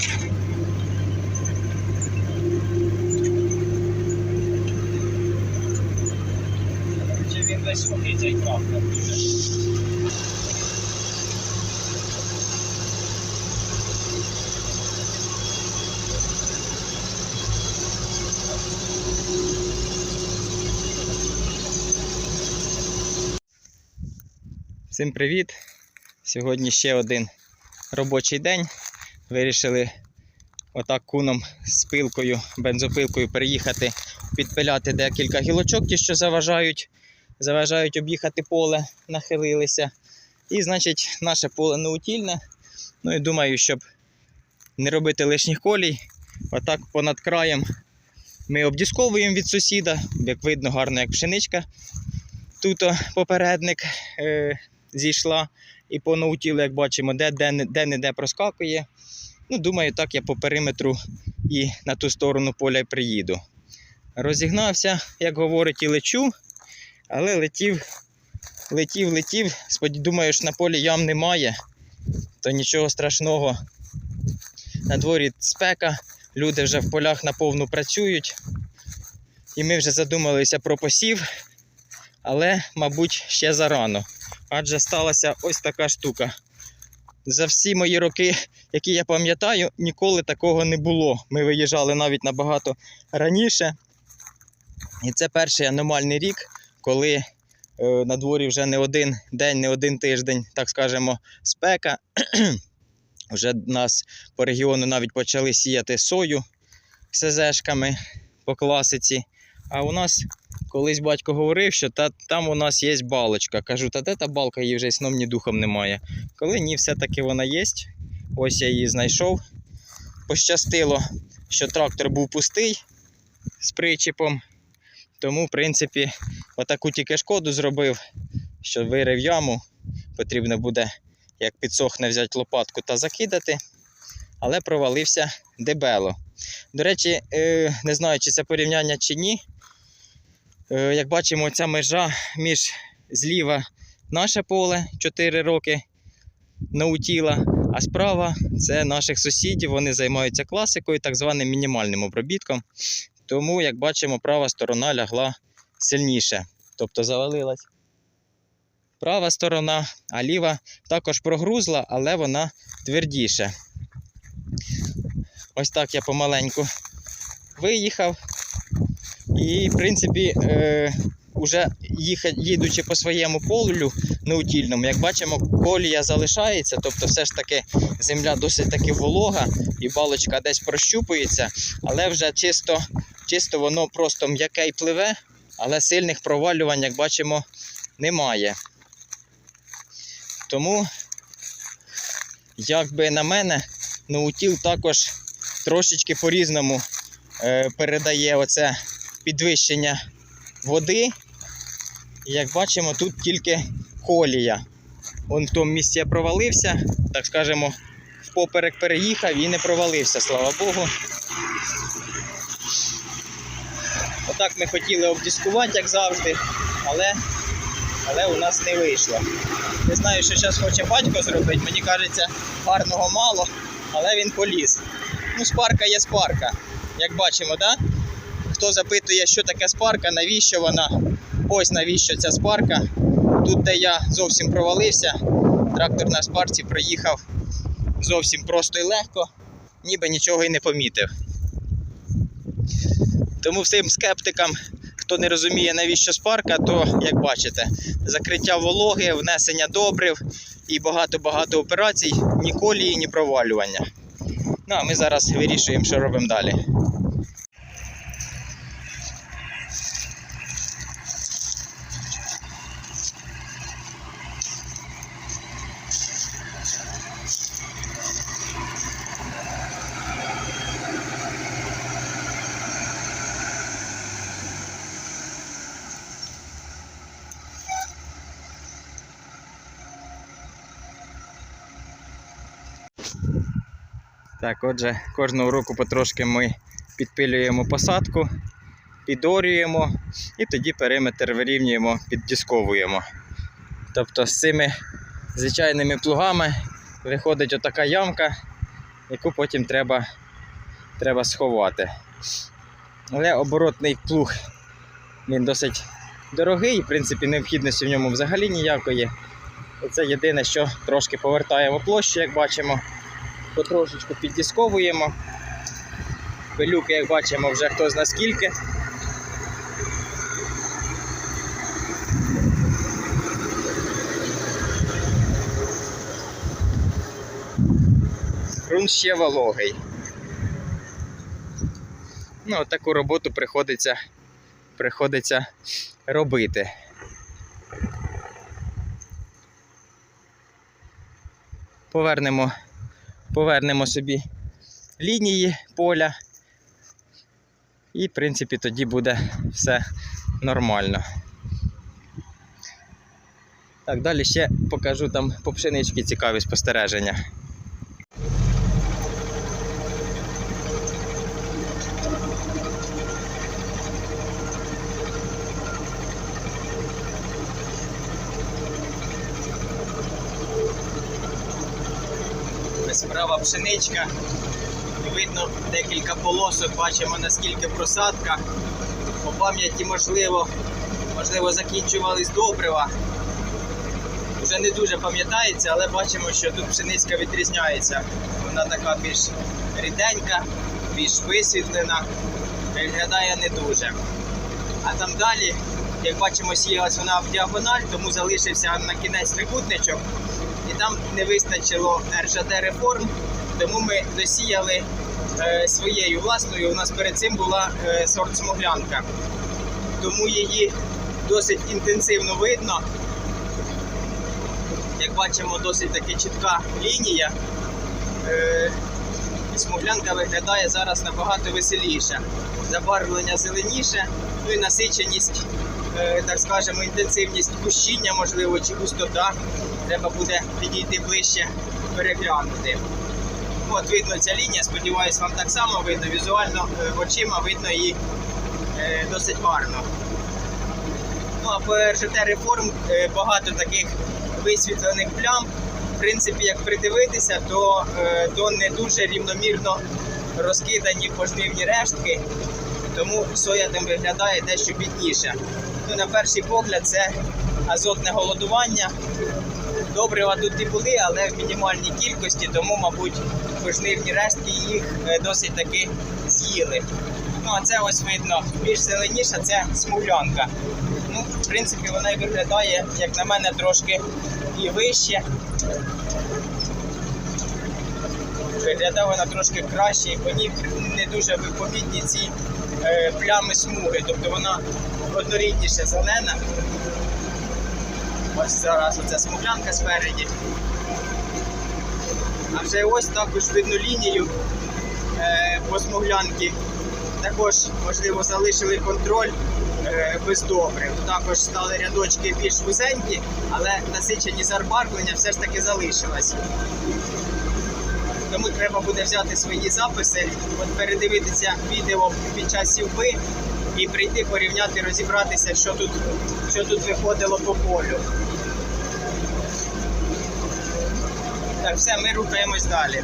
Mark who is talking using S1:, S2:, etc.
S1: Чи він високий цей трактор? Всім привіт! Сьогодні ще один робочий день. Вирішили отак куном з пилкою, бензопилкою переїхати, підпиляти декілька гілочок, ті, що заважають, заважають об'їхати поле, нахилилися. І, значить, наше поле неутільне. Ну і думаю, щоб не робити лишніх колій, отак понад краєм ми обдісковуємо від сусіда, як видно, гарно, як пшеничка. Тут попередник е, зійшла і по наутілу, як бачимо, де, де, де де проскакує. Ну, думаю, так я по периметру і на ту сторону поля приїду. Розігнався, як говорить, і лечу, але летів, летів, летів. Думаю, що на полі ям немає, то нічого страшного. На дворі спека, люди вже в полях наповну працюють. І ми вже задумалися про посів, але, мабуть, ще зарано. Адже сталася ось така штука. За всі мої роки, які я пам'ятаю, ніколи такого не було. Ми виїжджали навіть набагато раніше. І це перший аномальний рік, коли е, на дворі вже не один день, не один тиждень, так скажемо, спека. вже нас по регіону навіть почали сіяти сою СЗшками по класиці. А у нас колись батько говорив, що та, там у нас є балочка. Кажу, та де та балка її вже сном ні духом немає. Коли ні, все-таки вона є. Ось я її знайшов. Пощастило, що трактор був пустий з причіпом. Тому, в принципі, отаку тільки шкоду зробив, що вирив яму. Потрібно буде, як підсохне, взяти лопатку та закидати. Але провалився дебело. До речі, е, не знаю, чи це порівняння чи ні. Е, Як бачимо, ця межа між зліва наше поле 4 роки наутіла, а справа це наших сусідів. Вони займаються класикою, так званим мінімальним обробітком. Тому, як бачимо, права сторона лягла сильніше. Тобто завалилась права сторона, а ліва також прогрузла, але вона твердіше. Ось так я помаленьку виїхав. І, в принципі, е, уже їхать, їдучи по своєму полю неутільному, як бачимо, колія залишається, тобто все ж таки земля досить таки волога і балочка десь прощупується, але вже чисто, чисто воно просто м'яке й пливе, але сильних провалювань, як бачимо, немає. Тому, як би на мене, наутіл також трошечки по-різному е, передає оце підвищення води. І як бачимо, тут тільки колія. Вон в тому місці я провалився, так скажемо, впоперек переїхав і не провалився, слава Богу. Отак ми хотіли обдіскувати, як завжди, але, але у нас не вийшло. Не знаю, що зараз хоче батько зробити, мені кажеться, гарного мало, але він поліз. Ну, спарка є спарка. Як бачимо, так? Да? Хто запитує, що таке спарка, навіщо вона? Ось навіщо ця спарка. Тут, де я зовсім провалився, трактор на спарці проїхав зовсім просто і легко, ніби нічого і не помітив. Тому всім скептикам, хто не розуміє, навіщо спарка, то, як бачите, закриття вологи, внесення добрив і багато-багато операцій, ні колії, ні провалювання. Ну, а ми зараз вирішуємо, що робимо далі. Так, отже, кожного року потрошки ми підпилюємо посадку, підорюємо і тоді периметр вирівнюємо, піддісковуємо. Тобто з цими звичайними плугами виходить отака ямка яку потім треба, треба сховати. Але оборотний плуг він досить дорогий, в принципі, необхідності в ньому взагалі ніякої. Це єдине, що трошки повертаємо площу, як бачимо, потрошечку піддісковуємо. Пилюки, як бачимо, вже хто зна скільки. Грунт ще вологий. Ну, от таку роботу приходиться, приходиться робити. Повернемо, повернемо собі лінії поля. І, в принципі, тоді буде все нормально. Так, далі ще покажу там по пшеничці цікаві спостереження. Ось права пшеничка. Видно декілька полосок, бачимо наскільки просадка. По пам'яті можливо, можливо закінчувались добрива. Вже не дуже пам'ятається, але бачимо, що тут пшеницька відрізняється. Вона така більш ріденька, більш висвітлена, виглядає не дуже. А там далі, як бачимо, сіялась вона в діагональ, тому залишився на кінець трикутничок. І там не вистачило РЖД реформ, тому ми досіяли е, своєю власною. У нас перед цим була е, сорт смуглянка. Тому її досить інтенсивно видно. Як бачимо, досить таки чітка лінія. Е, смуглянка виглядає зараз набагато веселіше. Забарвлення зеленіше, ну і насиченість, так скажемо, інтенсивність кущіння, можливо, чи густота. Треба буде підійти ближче, переглянути. От видно ця лінія, сподіваюсь, вам так само видно. Візуально е, очима видно її е, досить гарно. Ну а по РЖТ реформ е, багато таких висвітлених плям. В принципі, як придивитися, то, е, то не дуже рівномірно розкидані пожнивні рештки, тому соя там виглядає дещо бідніше. Ну, на перший погляд, це азотне голодування. Добрива тут і були, але в мінімальній кількості, тому, мабуть, пожнивні рештки їх е, досить таки з'їли. Ну, а це ось видно більш зеленіша, це смуглянка. Ну, в принципі, вона і виглядає, як на мене, трошки і вище. Виглядає вона трошки краще, і по ній не дуже помітні ці е, плями смуги. Тобто вона однорідніше зелена. Ось зараз оця смуглянка спереді. А вже ось також видно лінію е, по смуглянки. Також, можливо, залишили контроль е, без добрив. Також стали рядочки більш вузенькі, але насичені забарвлення все ж таки залишилось. Тому треба буде взяти свої записи, от передивитися відео під час сівби і прийти порівняти, розібратися, що тут, що тут виходило по полю. Так, все, ми рухаємось далі.